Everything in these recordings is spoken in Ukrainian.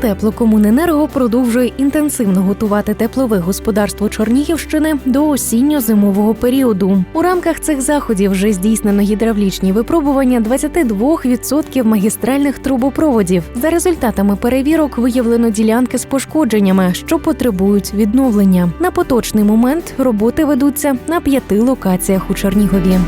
Теплокомуненерго продовжує інтенсивно готувати теплове господарство Чернігівщини до осінньо-зимового періоду. У рамках цих заходів вже здійснено гідравлічні випробування 22% магістральних трубопроводів. За результатами перевірок виявлено ділянки з пошкодженнями, що потребують відновлення. На поточний момент роботи ведуться на п'яти локаціях у Чернігові.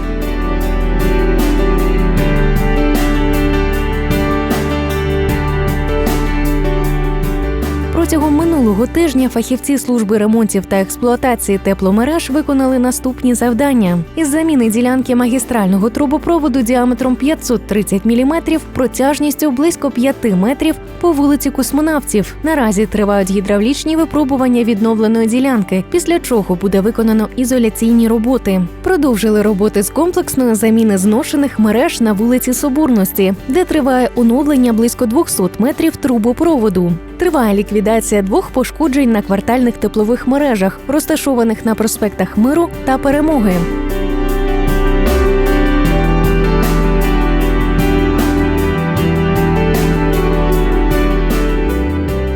Протягом минулого тижня фахівці служби ремонтів та експлуатації тепломереж виконали наступні завдання: із заміни ділянки магістрального трубопроводу діаметром 530 мм протяжністю близько 5 метрів по вулиці Космонавтів. Наразі тривають гідравлічні випробування відновленої ділянки, після чого буде виконано ізоляційні роботи. Продовжили роботи з комплексної заміни зношених мереж на вулиці Соборності, де триває оновлення близько 200 метрів трубопроводу. Триває ліквідація двох пошкоджень на квартальних теплових мережах, розташованих на проспектах Миру та Перемоги.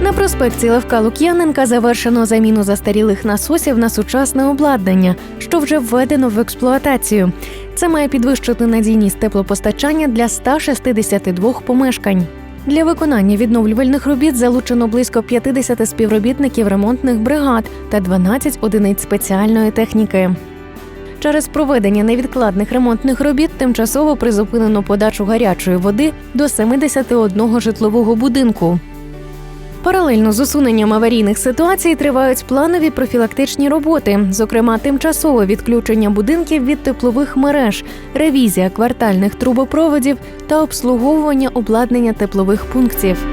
На проспекті Левка Лук'яненка завершено заміну застарілих насосів на сучасне обладнання, що вже введено в експлуатацію. Це має підвищити надійність теплопостачання для 162 помешкань. Для виконання відновлювальних робіт залучено близько 50 співробітників ремонтних бригад та 12 одиниць спеціальної техніки. Через проведення невідкладних ремонтних робіт тимчасово призупинено подачу гарячої води до 71 житлового будинку. Паралельно з усуненням аварійних ситуацій тривають планові профілактичні роботи, зокрема тимчасове відключення будинків від теплових мереж, ревізія квартальних трубопроводів та обслуговування обладнання теплових пунктів.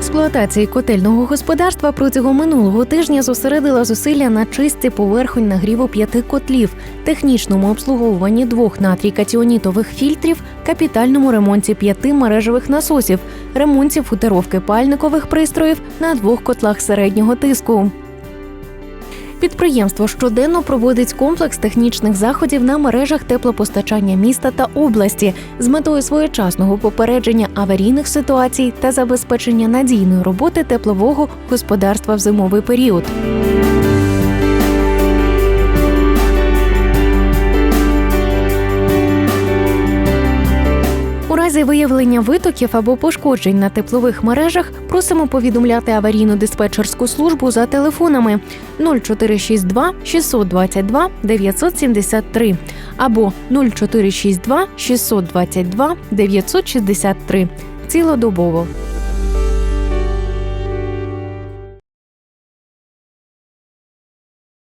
Експлуатації котельного господарства протягом минулого тижня зосередила зусилля на чистці поверхонь нагріву п'яти котлів, технічному обслуговуванні двох натрій-катіонітових фільтрів, капітальному ремонті п'яти мережевих насосів, ремонті футеровки пальникових пристроїв на двох котлах середнього тиску. Підприємство щоденно проводить комплекс технічних заходів на мережах теплопостачання міста та області з метою своєчасного попередження аварійних ситуацій та забезпечення надійної роботи теплового господарства в зимовий період. Разі виявлення витоків або пошкоджень на теплових мережах просимо повідомляти аварійну диспетчерську службу за телефонами 0462 622 973 або 0462 622 963 цілодобово.